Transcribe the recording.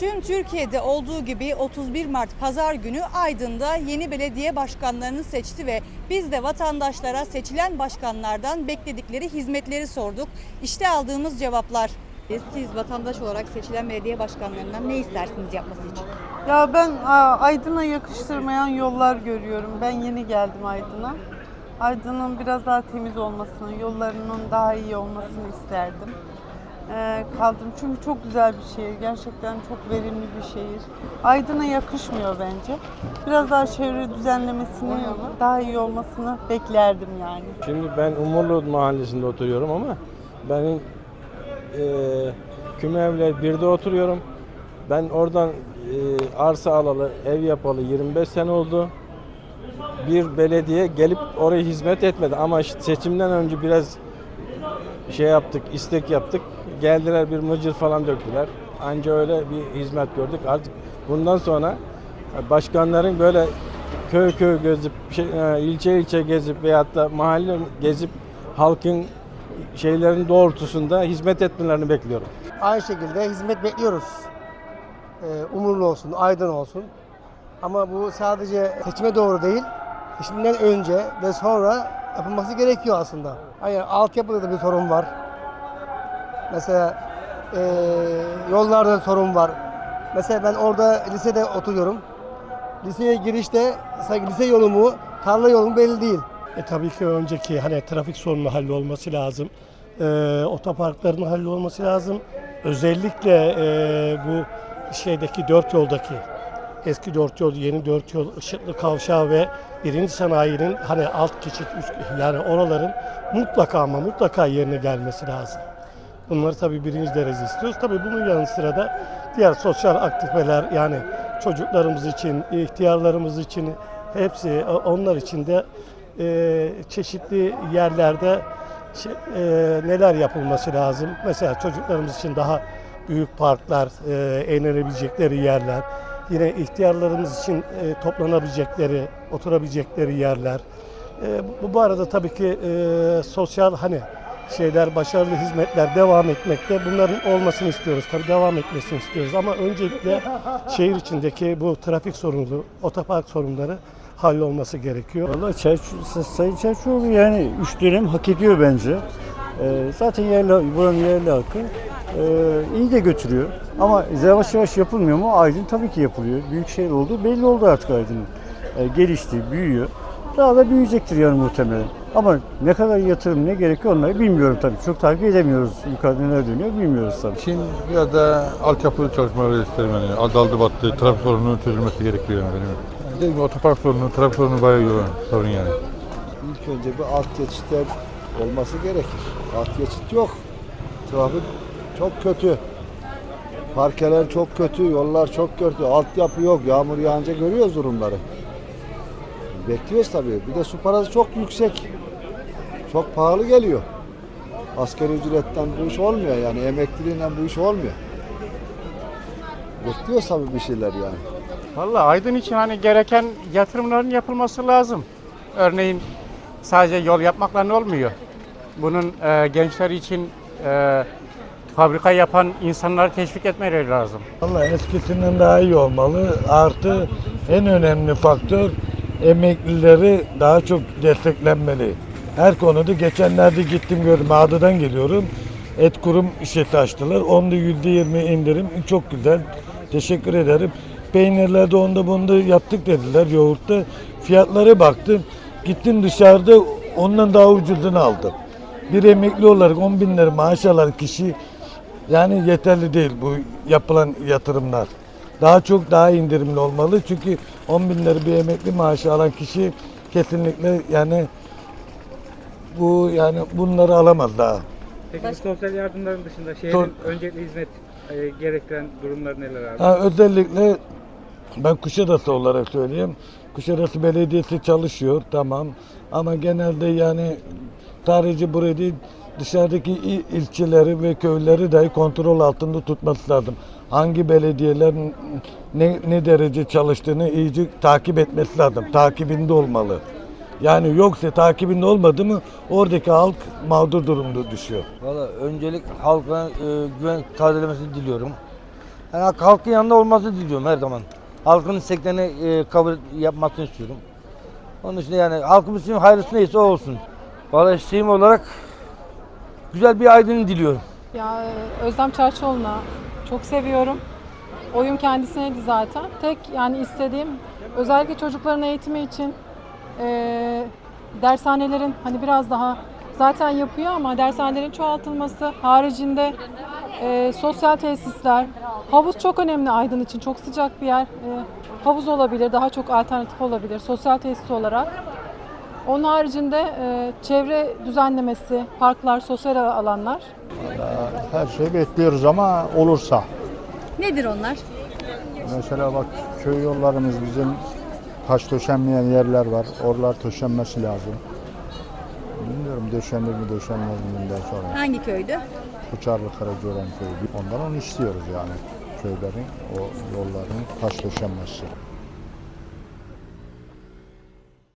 Tüm Türkiye'de olduğu gibi 31 Mart Pazar günü Aydın'da yeni belediye başkanlarını seçti ve biz de vatandaşlara seçilen başkanlardan bekledikleri hizmetleri sorduk. İşte aldığımız cevaplar. Siz vatandaş olarak seçilen belediye başkanlarından ne istersiniz yapması için? Ya ben Aydın'a yakıştırmayan yollar görüyorum. Ben yeni geldim Aydın'a. Aydın'ın biraz daha temiz olmasını, yollarının daha iyi olmasını isterdim. Ee, kaldım çünkü çok güzel bir şehir. Gerçekten çok verimli bir şehir. Aydın'a yakışmıyor bence. Biraz daha çevre düzenlemesini, daha iyi olmasını beklerdim yani. Şimdi ben Umurlu mahallesinde oturuyorum ama benim eee küme evler birde oturuyorum. Ben oradan eee, arsa alalı, ev yapalı 25 sene oldu. Bir belediye gelip oraya hizmet etmedi ama seçimden önce biraz şey yaptık, istek yaptık. Geldiler bir mıcır falan döktüler. Anca öyle bir hizmet gördük. Artık bundan sonra başkanların böyle köy köy gezip, şey, e, ilçe ilçe gezip veyahut da mahalle gezip halkın şeylerin doğrultusunda hizmet etmelerini bekliyorum. Aynı şekilde hizmet bekliyoruz. Ee, umurlu olsun, aydın olsun. Ama bu sadece seçime doğru değil, seçimden önce ve sonra yapılması gerekiyor aslında. Hayır, altyapıda da bir sorun var. Mesela eee yollarda da sorun var. Mesela ben orada lisede oturuyorum. Liseye girişte lise yolu mu, tarla yolu mu belli değil. E, tabii ki önceki hani trafik sorunu hallolması lazım. E, otoparkların hallolması lazım. Özellikle e, bu şeydeki dört yoldaki eski dört yol, yeni dört yol, ışıklı kavşağı ve birinci sanayinin hani alt geçit yani oraların mutlaka ama mutlaka yerine gelmesi lazım. Bunları tabii birinci derece istiyoruz. Tabii bunun yanı sıra da diğer sosyal aktiviteler yani çocuklarımız için, ihtiyarlarımız için hepsi onlar için de e, çeşitli yerlerde e, neler yapılması lazım. Mesela çocuklarımız için daha büyük parklar, e, eğlenebilecekleri yerler. Yine ihtiyarlarımız için e, toplanabilecekleri, oturabilecekleri yerler. E, bu, bu arada tabii ki e, sosyal hani şeyler, başarılı hizmetler devam etmekte. Bunların olmasını istiyoruz. Tabii devam etmesini istiyoruz. Ama öncelikle şehir içindeki bu trafik sorunu, otopark sorunları hallolması gerekiyor. Valla Sayın Çerçoğlu yani üç dönem hak ediyor bence. Ee, zaten yerli, buranın yerli halkı e, iyi de götürüyor. Ama yavaş yavaş yapılmıyor mu? Aydın tabii ki yapılıyor. Büyük şehir oldu. Belli oldu artık Aydın'ın. E, gelişti, büyüyor. Daha da büyüyecektir yani muhtemelen. Ama ne kadar yatırım, ne gerekiyor onları bilmiyorum tabii. Çok takip edemiyoruz. Yukarıda neler dönüyor bilmiyoruz tabii. için biraz da altyapılı çalışmaları isterim yani. Adaldı battı, trafik sorununun çözülmesi gerekiyor yani benim. Dediğim gibi otopark sorunu, trafik sorunu bayağı yoğun sorun yani. İlk önce bir alt geçitler olması gerekir. Alt geçit yok. Trafik çok kötü. Parkeler çok kötü, yollar çok kötü, altyapı yok. Yağmur yağınca görüyoruz durumları. Bekliyoruz tabii. Bir de su parası çok yüksek. Çok pahalı geliyor. Asgari ücretten bu iş olmuyor yani. Emekliliğinden bu iş olmuyor. Bekliyoruz tabii bir şeyler yani. Vallahi Aydın için hani gereken yatırımların yapılması lazım. Örneğin sadece yol yapmakla olmuyor. Bunun e, gençler için e, fabrika yapan insanları teşvik etmeleri lazım. Vallahi eskisinden daha iyi olmalı. Artı en önemli faktör emeklileri daha çok desteklenmeli. Her konuda geçenlerde gittim gördüm. Ağrı'dan geliyorum. Et kurum işleti açtılar. Onda yüzde yirmi indirim. Çok güzel. Teşekkür ederim. Peynirlerde onda bunda yaptık dediler yoğurtta. Fiyatlara baktım. Gittim dışarıda ondan daha ucuzunu aldım. Bir emekli olarak 10 bin lira maaş alan kişi yani yeterli değil bu yapılan yatırımlar. Daha çok daha indirimli olmalı. Çünkü 10 bin lira bir emekli maaşı alan kişi kesinlikle yani bu yani bunları alamaz daha. Peki bu sosyal yardımların dışında şehrin Son- öncelikli hizmet e, gerektiren durumlar neler abi? Ha, özellikle ben Kuşadası olarak söyleyeyim. Kuşadası Belediyesi çalışıyor tamam ama genelde yani sadece burayı değil dışarıdaki il- ilçeleri ve köyleri dahi kontrol altında tutması lazım. Hangi belediyeler ne, ne derece çalıştığını iyice takip etmesi lazım. Takibinde olmalı. Yani yoksa takibinde olmadı mı oradaki halk mağdur durumda düşüyor. Valla öncelik halka e, güven tazelemesini diliyorum. Yani halkın yanında olması diliyorum her zaman. Halkın isteklerini e, kabul yapmasını istiyorum. Onun için yani halkımız için hayırlısı neyse o olsun. Vallahi isteğim olarak güzel bir aydın diliyorum. Ya e, Özlem Çerçioğlu'na çok seviyorum. Oyun kendisiydi zaten. Tek yani istediğim özellikle çocukların eğitimi için e, dershanelerin hani biraz daha zaten yapıyor ama dershanelerin çoğaltılması haricinde e, sosyal tesisler, havuz çok önemli Aydın için. Çok sıcak bir yer. E, havuz olabilir, daha çok alternatif olabilir sosyal tesis olarak. Onun haricinde e, çevre düzenlemesi, parklar, sosyal alanlar Her şeyi bekliyoruz ama olursa. Nedir onlar? Mesela bak köy yollarımız bizim taş döşenmeyen yerler var. Oralar döşenmesi lazım. Bilmiyorum döşenir mi döşenmez mi bundan sonra. Hangi köydü? Uçarlı Karagören köyü. Ondan onu istiyoruz yani köylerin, o yolların taş döşenmesi.